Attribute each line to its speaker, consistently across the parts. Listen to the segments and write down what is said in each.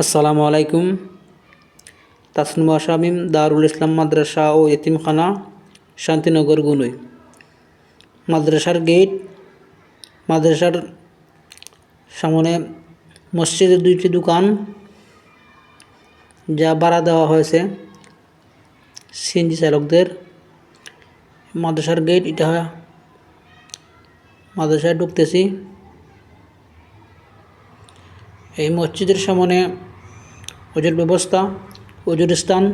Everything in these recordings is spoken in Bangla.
Speaker 1: আসসালামু আলাইকুম। তাসনুমা শামিম দারুল ইসলাম মাদ্রাসা ও এতিমখানা, শান্তিনগর, গুনই। মাদ্রাসার গেট, মাদ্রাসার সামনে মসজিদের দুইটি দোকান, যা ভাড়া দেওয়া হয়েছে সিএনজি চালকদের। মাদ্রাসার গেট, এটা মাদ্রাসায় ঢুকতেছি। এই মসজিদের সামনে ওজুর ব্যবস্থা, ওজুর স্থান।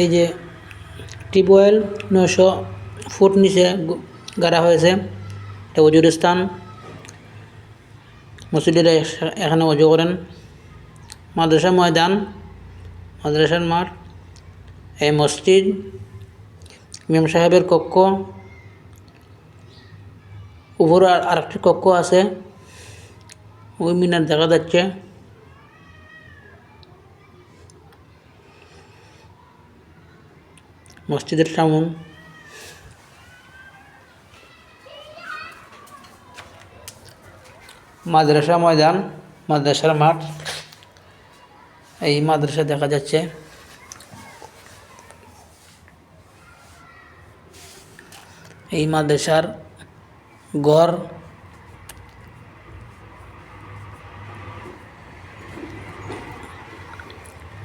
Speaker 1: এই যে টিউবওয়েল নয়শো ফুট নিচে গাড়া হয়েছে, এটা অজুর স্থান। মসজিদের এখানে অজু করেন। মাদ্রাসা ময়দান, মাদ্রাসার মাঠ, এই মসজিদ, ইমাম সাহেবের কক্ষ। উপরে আর আরেকটি কক্ষ আছে। ওই মিনার দেখা যাচ্ছে মসজিদের সামন মাদ্রাসা ময়দান মাদ্রাসার মাঠ এই মাদ্রাসা দেখা যাচ্ছে এই মাদ্রাসার ঘর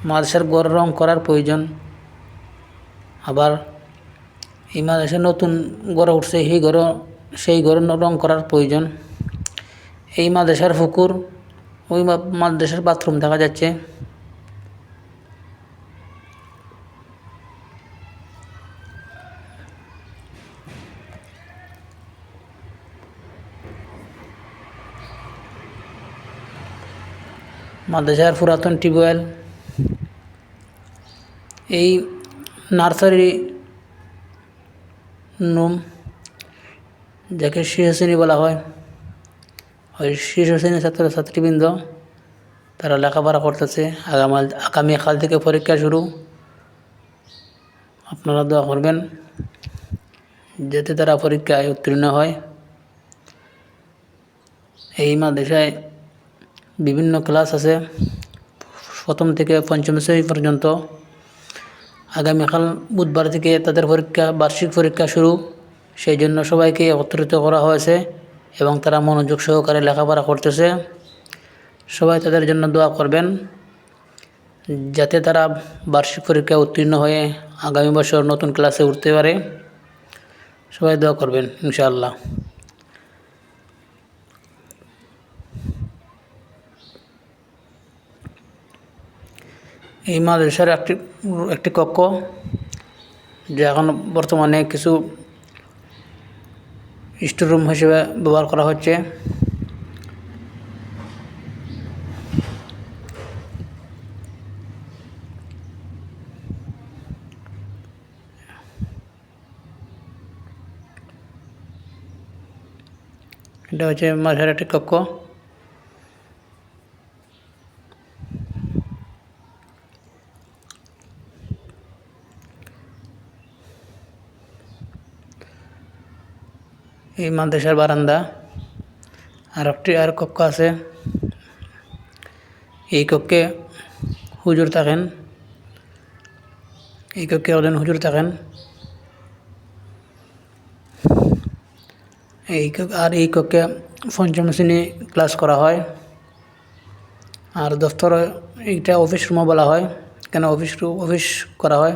Speaker 1: মাদ্রাসার গড় রং করার প্রয়োজন। আবার এই মাদ্রাসা নতুন গড়ে উঠছে, সেই গড় সেই গড় রং করার প্রয়োজন। এই মাদ্রাসার পুকুর, ওই মাদ্রাসার বাথরুম দেখা যাচ্ছে। মাদ্রাসার পুরাতন টিউবওয়েল এই নার্সারি নোম যাকে শীর্ষ শ্রেণি বলা হয়, ওই শীর্ষ শ্রেণির ছাত্রছাত্রীবৃন্দ তারা লেখাপড়া করতেছে। আগামী আগামীকাল থেকে পরীক্ষা শুরু। আপনারা দোয়া করবেন যাতে তারা পরীক্ষায় উত্তীর্ণ হয়। এই মাদ্রাসায় বিভিন্ন ক্লাস আছে। প্রথম থেকে পঞ্চম শ্রেণি পর্যন্ত। আগামীকাল বুধবার থেকে তাদের পরীক্ষা, বার্ষিক পরীক্ষা শুরু। সেই জন্য সবাইকে একত্রিত করা হয়েছে এবং তারা মনোযোগ সহকারে লেখাপড়া করতেছে। সবাই তাদের জন্য দোয়া করবেন যাতে তারা বার্ষিক পরীক্ষা উত্তীর্ণ হয়ে আগামী বছর নতুন ক্লাসে উঠতে পারে। সবাই দোয়া করবেন, ইনশাআল্লাহ। এই মাদ্রাসার একটি একটি কক্ষ, যা এখন বর্তমানে কিছু স্টোর রুম হিসেবে ব্যবহার করা হচ্ছে। এটা হচ্ছে মাদ্রাসার একটি কক্ষ। এই মাদ্রাসার বারান্দা। আর একটি আর কক্ষ আছে। এই কক্ষে হুজুর থাকেন। এই কক্ষে একজন হুজুর থাকেন। এই আর এই কক্ষে পঞ্চম শ্রেণি ক্লাস করা হয়। আর দফতর এইটা অফিস রুমও বলা হয়। কেন অফিস অফিস করা হয়?